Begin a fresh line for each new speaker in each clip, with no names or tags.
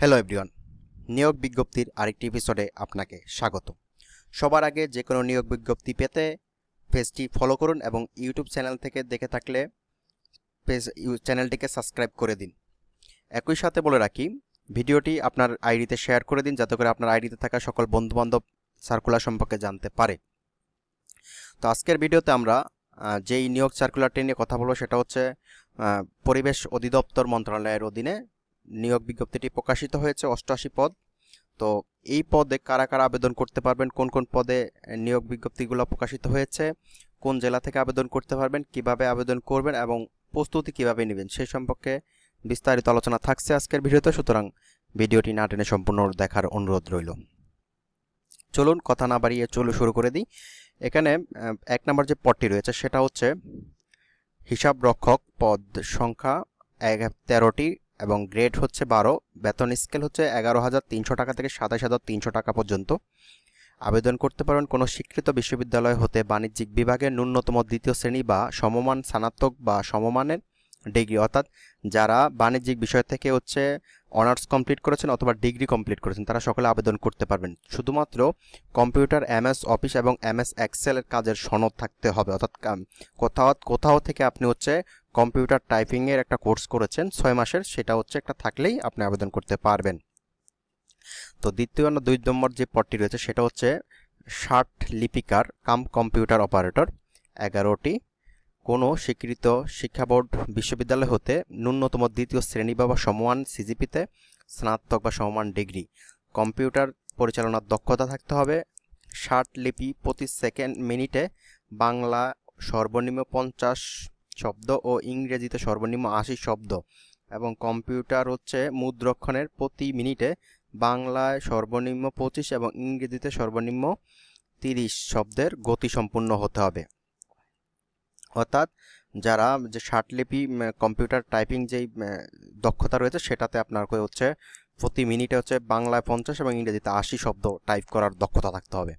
Hello everyone নিয়োগ বিজ্ঞপ্তির আরেকটি এপিসোডে আপনাকে স্বাগত। সবার আগে যে কোনো নিয়োগ বিজ্ঞপ্তি পেতে পেজটি ফলো করুন এবং ইউটিউব চ্যানেল থেকে দেখে থাকলে পেজ চ্যানেলটিকে সাবস্ক্রাইব করে দিন। একই সাথে বলে রাখি, ভিডিওটি আপনার আইডিতে শেয়ার করে দিন যাতে করে আপনার আইডিতে থাকা সকল বন্ধুবান্ধব সার্কুলার সম্পর্কে জানতে পারে। তো আজকের ভিডিওতে আমরা যেই নিয়োগ সার্কুলারটি নিয়ে কথা বলব সেটা হচ্ছে পরিবেশ অধিদপ্তর মন্ত্রণালয়ের অধীনে নিয়োগ বিজ্ঞপ্তিটি প্রকাশিত হয়েছে অষ্টআশি পদ। তো এই পদে কারা কারা আবেদন করতে পারবেন, কোন কোন পদে নিয়োগ বিজ্ঞপ্তিগুলো প্রকাশিত হয়েছে, কোন জেলা থেকে আবেদন করতে পারবেন, কীভাবে আবেদন করবেন এবং প্রস্তুতি কীভাবে নেবেন সেই সম্পর্কে বিস্তারিত আলোচনা থাকছে আজকের ভিডিওতে। সুতরাং ভিডিওটি না টেনে সম্পূর্ণ দেখার অনুরোধ রইল। চলুন কথা না বাড়িয়ে চলু শুরু করে দিই। এখানে এক নম্বর যে পদটি রয়েছে সেটা হচ্ছে হিসাব রক্ষক পদ সংখ্যা এক, তেরোটি এবং গ্রেড হচ্ছে বারো, বেতন স্কেল হচ্ছে এগারো হাজার তিনশো টাকা থেকে সাতাশ হাজার তিনশো টাকা পর্যন্ত। আবেদন করতে পারেন কোনো স্বীকৃত বিশ্ববিদ্যালয় হতে বাণিজ্যিক বিভাগের ন্যূনতম দ্বিতীয় শ্রেণি বা সমমান স্নাতক বা সমমানের ডিগ্রি। অর্থাৎ যারা বাণিজ্যিক বিষয় থেকে হচ্ছে অনার্স কমপ্লিট করেছেন অথবা ডিগ্রি কমপ্লিট করেছেন, তারা সকলে আবেদন করতে পারবেন। শুধুমাত্র কম্পিউটার, এমএস অফিস এবং এমএস এক্সেলের কাজের সনদ থাকতে হবে। অর্থাৎ কোথাও কোথাও থেকে আপনি হচ্ছে কম্পিউটার টাইপিংয়ের একটা কোর্স করেছেন, ছয় মাসের, সেটা হচ্ছে একটা থাকলেই আপনি আবেদন করতে পারবেন। তো দ্বিতীয় দুই নম্বর যে পদটি রয়েছে, সেটা হচ্ছে ষাট লিপিকার কাম কম্পিউটার অপারেটর, এগারোটি কোনো স্বীকৃত শিক্ষা বোর্ড বিশ্ববিদ্যালয় হতে ন্যূনতম দ্বিতীয় শ্রেণি বা সমমান সিজিপিতে স্নাতক বা সমমান ডিগ্রি। কম্পিউটার পরিচালনার দক্ষতা থাকতে হবে। ষাট লিপি প্রতি সেকেন্ড মিনিটে বাংলা সর্বনিম্ন পঞ্চাশ শব্দ ও ইংরেজিতে সর্বনিম্ন আশি শব্দ এবং কম্পিউটার হচ্ছে মুদ্রক্ষণের প্রতি মিনিটে বাংলায় সর্বনিম্ন পঁচিশ এবং ইংরেজিতে সর্বনিম্ন তিরিশ শব্দের গতি সম্পূর্ণ হতে হবে। অর্থাৎ যারা যে ষাটলিপি কম্পিউটার টাইপিং যেই দক্ষতা রয়েছে সেটাতে আপনার হচ্ছে প্রতি মিনিটে হচ্ছে বাংলায় পঞ্চাশ এবং ইংরেজিতে আশি শব্দ টাইপ করার দক্ষতা থাকতে হবে।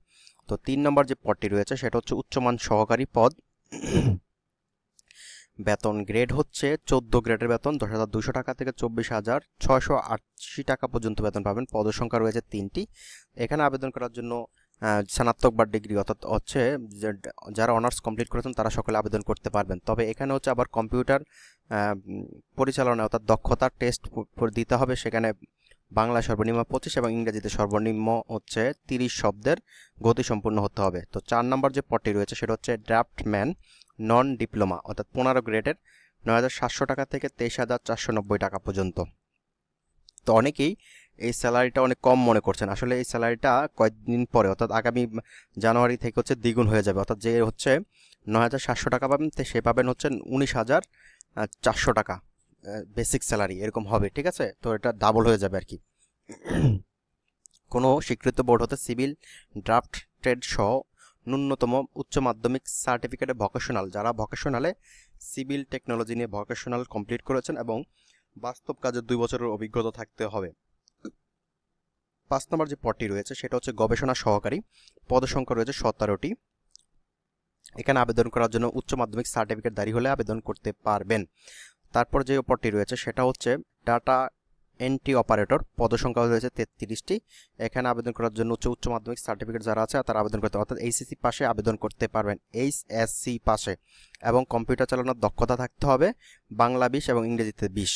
তো তিন নম্বর যে পদটি রয়েছে সেটা হচ্ছে উচ্চমান সহকারী পদ। বেতন গ্রেড হচ্ছে চোদ্দ গ্রেডের বেতন, দশ হাজার দুশো টাকা থেকে চব্বিশ হাজার ছয়শো আশি টাকা পর্যন্ত বেতন পাবেন। পদসংখ্যা রয়েছে তিনটি। এখানে আবেদন করার জন্য স্নাতক বা ডিগ্রি অর্থাৎ হচ্ছে যারা অনার্স কমপ্লিট করেছেন তারা সকলে আবেদন করতে পারবেন। তবে এখানে হচ্ছে আবার কম্পিউটার পরিচালনা অর্থাৎ দক্ষতার টেস্ট দিতে হবে। সেখানে বাংলা সর্বনিম্ন পঁচিশ এবং ইংরেজিতে সর্বনিম্ন হচ্ছে তিরিশ শব্দের গতি সম্পূর্ণ হতে হবে। তো চার নম্বর যে পদটি রয়েছে সেটা হচ্ছে ড্রাফটম্যান নন ডিপ্লোমা অর্থাৎ পনেরো গ্রেডের নয় হাজার সাতশো টাকা থেকে তেইশ হাজার চারশো নব্বই টাকা পর্যন্ত। তো অনেকেই এই স্যালারিটা অনেক কম মনে করছেন। আসলে এই স্যালারিটা কয়েকদিন পরে, অর্থাৎ আগামী জানুয়ারি থেকে হচ্ছে দ্বিগুণ হয়ে যাবে। অর্থাৎ যে হচ্ছে নয় হাজার সাতশো টাকা পাবেন সে পাবেন হচ্ছে উনিশ হাজার চারশো টাকা বেসিক স্যালারি এরকম হবে, ঠিক আছে? তো এটা ডাবল হয়ে যাবে আর কি কোনো স্বীকৃত বোর্ড হতে সিভিল ড্রাফট ট্রেড সহ ন্যূনতম উচ্চ মাধ্যমিক সার্টিফিকেটে ভকেশনাল যারা ভকেশনালে সিভিল টেকনোলজি নিয়ে ভকেশনাল কমপ্লিট করেছেন এবং বাস্তব কাজের দুই বছরের অভিজ্ঞতা থাকতে হবে। পাঁচ নম্বর যে পদটি রয়েছে, সেটা হচ্ছে গবেষণা সহকারী। পদসংখ্যা রয়েছে সতেরোটি। এখানে আবেদন করার জন্য উচ্চ মাধ্যমিক সার্টিফিকেট দাঁড়ি হলে আবেদন করতে পারবেন। তারপর যে পদটি রয়েছে, সেটা হচ্ছে ডাটা এন্ট্রি অপারেটর। পদসংখ্যা রয়েছে তেত্রিশটি। এখানে আবেদন করার জন্য উচ্চ উচ্চ মাধ্যমিক সার্টিফিকেট যারা আছে, তারা আবেদন করতে অর্থাৎ এইচএসসি পাশে আবেদন করতে পারবেন। এইচএসসি পাশে। এবং কম্পিউটার চালানোর দক্ষতা থাকতে হবে। বাংলা বিশ এবং ইংরেজিতে বিশ।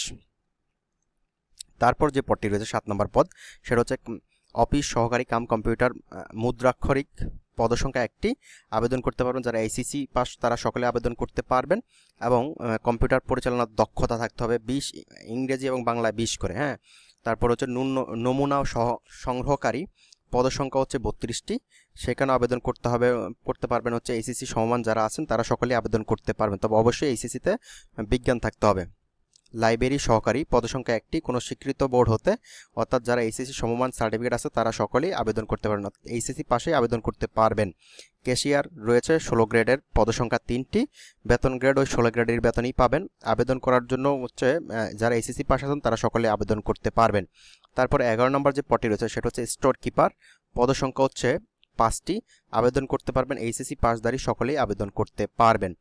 তারপর যে পদটি রয়েছে সাত নম্বর পদ, সেটা হচ্ছে অফিস, সহকারী, কাম, কম্পিউটার মুদ্রাক্ষরিক পদসংখ্যা একটি। আবেদন করতে পারবেন যারা এসিসি পাস, তারা সকলে আবেদন করতে পারবেন এবং কম্পিউটার পরিচালনার দক্ষতা থাকতে হবে বিশ, ইংরেজি এবং বাংলায় বিশ করে হ্যাঁ। তারপর হচ্ছে নমুনা সহ, সংগ্রহকারী পদসংখ্যা হচ্ছে বত্রিশটি। সেখানে আবেদন করতে হবে, করতে পারবেন হচ্ছে এসিসি সমমান যারা আছেন, তারা সকলেই আবেদন করতে পারবেন। তবে অবশ্যই এসিসিতে বিজ্ঞান থাকতে হবে। লাইব্রেরি সহকারী, পদসংখ্যা একটি, কোনো স্বীকৃত বোর্ড হতে, অর্থাৎ যারা এইচএসসি সমমান সার্টিফিকেট আছে, তারা সকলেই আবেদন করতে পারবেন এইচএসসি পাশে আবেদন করতে পারবেন। ক্যাশিয়ার রয়েছে ষোলো গ্রেডের, পদসংখ্যা তিনটি, বেতন গ্রেড ওই ষোলো গ্রেডের বেতনই পাবেন। আবেদন করার জন্য হচ্ছে যারা এইচএসসি পাশে আছেন, তারা সকলে আবেদন করতে পারবেন। তারপর এগারো নম্বর যে পটি রয়েছে, সেটা হচ্ছে স্টোর কিপার, পদসংখ্যা হচ্ছে পাঁচটি, আবেদন করতে পারবেন, এইচএসসি পাসদারি সকলেই আবেদন করতে পারবেন।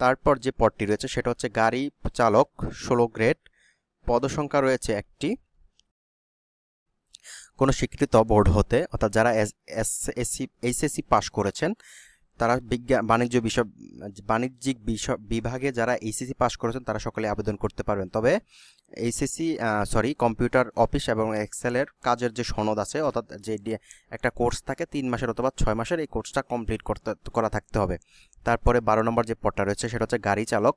তারপর যে পদটি রয়েছে সেটা হচ্ছে গাড়ি চালক ষোলো গ্রেড। পদসংখ্যা রয়েছে একটি। কোনো স্বীকৃত বোর্ড হতে, অর্থাৎ যারা S S S HSC pass করেছেন তারা বিজ্ঞান বাণিজ্য বিষয়, বাণিজ্যিক বিষয়, বিভাগে যারা এইচএসসি পাশ করেছেন তারা সকলে আবেদন করতে পারবেন। তবে এইচএসসি সরি কম্পিউটার অফিস এবং এক্সেলের কাজের যে সনদ আছে, অর্থাৎ যে একটা কোর্স থাকে তিন মাসের অথবা ছয় মাসের, এই কোর্সটা কমপ্লিট করতে, করা থাকতে হবে। তারপরে বারো নম্বর যে পদটা রয়েছে, সেটা হচ্ছে গাড়ি চালক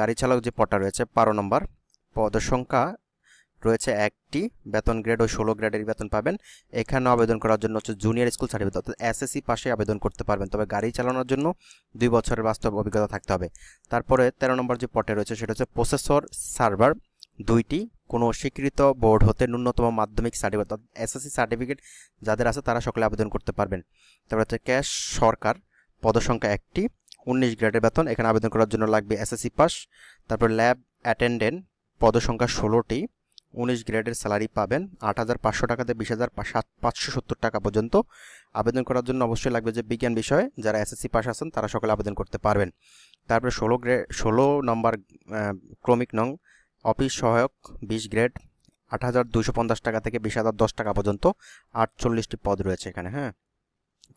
গাড়ি চালক যে পদটা রয়েছে, বারো নম্বর পদের সংখ্যা রয়েছে একটি বেতন গ্রেড ও ষোলো গ্রেডের বেতন পাবেন। এখানে আবেদন করার জন্য হচ্ছে জুনিয়র স্কুল সার্টিফিকেট অর্থাৎ এসএসসি পাশে আবেদন করতে পারবেন। তবে গাড়ি চালানোর জন্য দুই বছরের বাস্তব অভিজ্ঞতা থাকতে হবে। তারপরে তেরো নম্বর যে পটে রয়েছে সেটা হচ্ছে প্রসেসর সার্ভার দুইটি। কোনো স্বীকৃত বোর্ড হতে ন্যূনতম মাধ্যমিক সার্টিফিকেট অর্থাৎ এসএসসি সার্টিফিকেট যাদের আছে তারা সকলে আবেদন করতে পারবেন। তারপরে হচ্ছে ক্যাশ সরকার, পদসংখ্যা একটি, উনিশ গ্রেডের বেতন। এখানে আবেদন করার জন্য লাগবে এসএসসি পাস তারপর ল্যাব অ্যাটেন্ডেন্ট পদসংখ্যা ষোলোটি। উনিশ গ্রেডের স্যালারি পাবেন আট হাজার পাঁচশো টাকাতে বিশ হাজার পাঁচশো সত্তর টাকা পর্যন্ত। আবেদন করার জন্য অবশ্যই লাগবে যে বিজ্ঞান বিষয়ে যারা এসএসসি পাস আছেন তারা সকলে আবেদন করতে পারবেন। তারপরে ষোলো গ্রেড ষোলো নম্বর ক্রমিক নং, অফিস সহায়ক বিশ গ্রেড, আট হাজার দুশো পঞ্চাশ টাকা থেকে বিশ হাজার দশ টাকা পর্যন্ত আটচল্লিশটি পদ রয়েছে এখানে হ্যাঁ।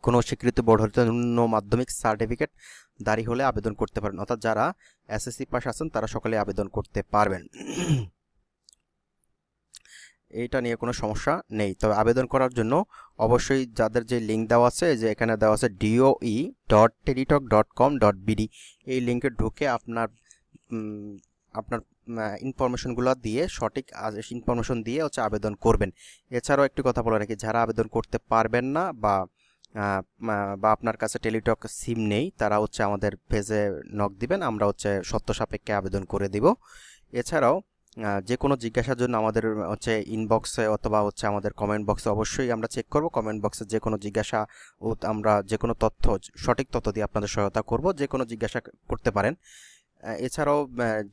কোনো স্বীকৃত বোর্ড হতে ন্যূন মাধ্যমিক সার্টিফিকেট দাঁড়ি হলে আবেদন করতে পারেন। অর্থাৎ যারা এসএসসি পাস আছেন তারা সকলে আবেদন করতে পারবেন। এইটা নিয়ে কোনো সমস্যা নেই। তবে আবেদন করার জন্য অবশ্যই যাদের যে লিঙ্ক দেওয়া আছে যে এখানে দেওয়া আছে DOE dot Teletalk dot com dot BD এই লিঙ্কে ঢুকে আপনার আপনার ইনফরমেশনগুলো দিয়ে সঠিক ইনফরমেশন দিয়ে হচ্ছে আবেদন করবেন। এছাড়াও একটি কথা বলে রাখি, যারা আবেদন করতে পারবেন না বা বা আপনার কাছে টেলিটক সিম নেই, তারা হচ্ছে আমাদের পেজে নক দিবেন, আমরা হচ্ছে সত্য সাপেক্ষে আবেদন করে দিব। এছাড়াও যে কোনো জিজ্ঞাসার জন্য আমাদের হচ্ছে ইনবক্সে অথবা হচ্ছে আমাদের কমেন্ট বক্সে অবশ্যই আমরা চেক করব। কমেন্ট বক্সে যে কোনো জিজ্ঞাসা ও আমরা যে কোনো তথ্য, সঠিক তথ্য দিয়ে আপনাদের সহায়তা করব। যে কোনো জিজ্ঞাসা করতে পারেন। এছাড়াও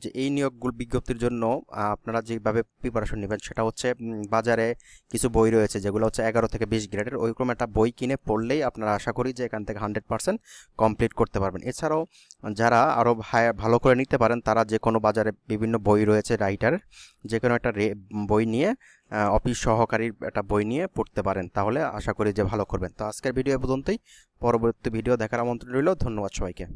যে এই নিয়োগগুলো বিজ্ঞপ্তির জন্য আপনারা যেভাবে প্রিপারেশন নেবেন সেটা হচ্ছে বাজারে কিছু বই রয়েছে, যেগুলো হচ্ছে এগারো থেকে বিশ গ্রেডের। ওইরকম একটা বই কিনে পড়লেই আপনারা আশা করি যে এখান থেকে হান্ড্রেড পার্সেন্ট কমপ্লিট করতে পারবেন। এছাড়াও, যারা আরও হায়ার ভালো করে নিতে পারেন, তারা যে কোনো বাজারে বিভিন্ন বই রয়েছে রাইটার যে কোনো একটা বই নিয়ে অফিস সহকারীর একটা বই নিয়ে পড়তে পারেন। তাহলে আশা করি যে ভালো করবেন। তো আজকের ভিডিও পর্যন্তই। পরবর্তী ভিডিও দেখার আমন্ত্রণ রইল। ধন্যবাদ সবাইকে।